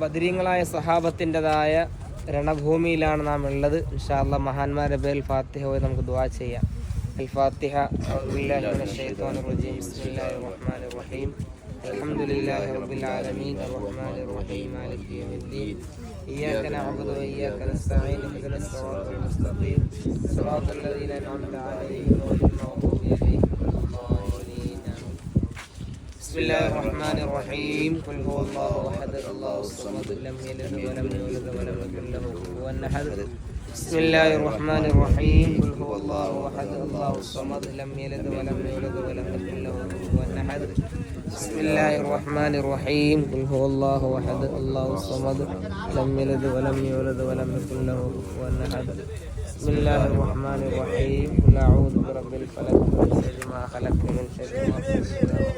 ബദരീങ്ങളായ സഹാബത്തിൻ്റെതായ രണഭൂമിയിലാണ് നാം ഉള്ളത് ഇൻഷാല്ല മഹാന്മാരെ ബേൽ ഫാത്തിഹ പോയി നമുക്ക് ദുആ ചെയ്യാം അൽ ഫാത്തിഹ അഊദു ബില്ലാഹി മിനശ് ശൈത്വാനിർ റജീം ബിസ്മില്ലാഹിർ റഹ്മാനിർ റഹീം الحمد لله رب العالمين الرحمن الرحيم مالك يوم الدين إياك نعبد وإياك نستعين اهدنا الصراط المستقيم صراط الذين أنعمت عليهم غير المغضوب بسم الله الرحمن الرحيم قل هو الله احد الله الصمد لم يلد ولم يولد ولم يكن له كفوا احد بسم الله الرحمن الرحيم قل هو الله احد الله الصمد لم يلد ولم يولد ولم يكن له كفوا احد بسم الله الرحمن الرحيم قل هو الله احد الله الصمد لم يلد ولم يولد ولم يكن له كفوا احد بسم الله الرحمن الرحيم قل اعوذ برب الفلق من شر ما خلق ومن شر ما خلق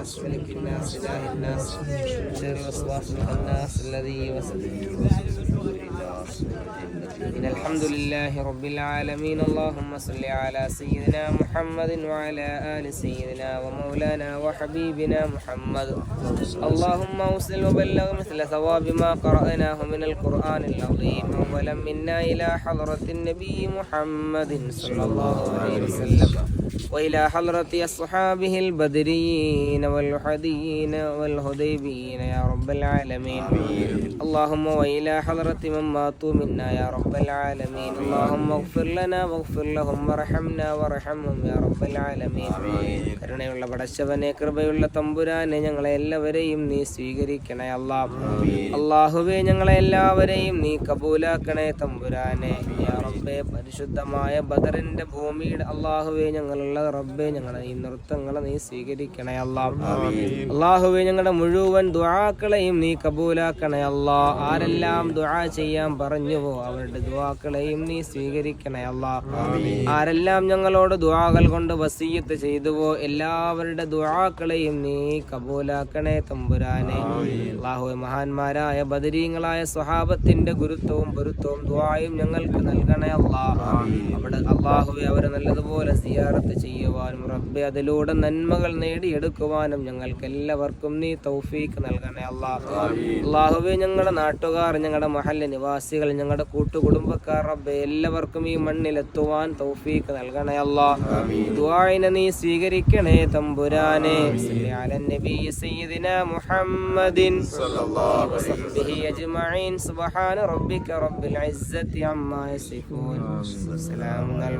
الناس ملك الناس إله الناس من شر الوسواس الخناس الذي الناس إن الحمد لله رب العالمين. اللهم صل على سيدنا محمد وعلى آل سيدنا ومولانا وحبيبنا محمد. اللهم أوصل وبلغ مثل ثواب ما قرأناه من القرآن العظيم. أولا منا إلى حضرة النبي محمد صلى الله عليه وسلم وإلى حضرة أصحابه البدريين والحديين والهديبيين يا رب العالمين اللهم وإلى حضرة من ماتوا منا يا رب العالمين اللهم اغفر لنا واغفر لهم وارحمنا وارحمهم يا رب العالمين കരുണയുള്ള പടച്ചവനെ കൃപയുള്ള തമ്പുരാനെ ഞങ്ങളെ എല്ലാവരെയും നീ സ്വീകരിക്കണേ അല്ലാ അള്ളാഹുവെ ഞങ്ങളെ എല്ലാവരെയും നീ കബൂലാക്കണേ തമ്പുരാനെ യാ റബ്ബേ പരിശുദ്ധമായ ബദറിന്റെ ഭൂമിയുടെ അള്ളാഹുവെ ഞങ്ങളുള്ള റബ്ബെ ഞങ്ങളെ ഈ നൃത്തങ്ങളെ നീ സ്വീകരിക്കണേ അല്ലാ അള്ളാഹുവെ ഞങ്ങളുടെ മുഴുവൻ ദുആക്കളെയും നീ കബൂലാക്കണേ അല്ലാ. ആരെല്ലാം ദുആ ചെയ്യാൻ പറഞ്ഞുവോ അവരുടെ ദുആക്കളെയും നീ സ്വീകരിക്കണേ അല്ലാ. ആരെല്ലാം ഞങ്ങളോട് ദുആകൾ കൊണ്ട് വസീയത്ത് ചെയ്തുവോ എല്ലാവരുടെ ദുആക്കളെയും നീ കബൂലാക്കണേ തമ്പുരാനെ. അള്ളാഹുവെ മഹാന്മാരായ ബദരീങ്ങളായ സ്വഹാബത്തിന്റെ ഗുരുത്വവും പൊരുത്തവും ദുആയും ഞങ്ങൾക്ക് നൽകണേ അല്ലാ. അള്ളാഹുവെ അവരെ നല്ലതുപോലെ സിയാറത്ത് ചെയ്യുവാനും റബ്ബെ അതിലൂടെ നന്മകൾ നേടിയെടുക്കുവാനും ഞങ്ങൾക്കെല്ലാവർക്കും നീ തൗഫീക്ക് നൽകണേ അള്ളാഹു. അള്ളാഹുവെ ഞങ്ങളുടെ നാട്ടുകാർ ഞങ്ങളുടെ മഹല്ല നിവാസികൾ ഞങ്ങളുടെ കൂട്ടുകുടുംബക്കാർ റബ്ബെ എല്ലാവർക്കും ഈ മണ്ണിലെത്തുവാൻ തൗഫീക്ക് നൽകണേ അള്ളാഹ്. നീ സ്വീകരിക്കണേ തമ്പുരാനെ. നബി റബ്ബിക്ക മുഹമ്മദിൻ അജ്മഈൻ. സുബ്ഹാന റബ്ബിക റബ്ബിൽ ഇസ്സത്തി അമ്മാ യസിഫൂൻ. സലാമുൻ അൽ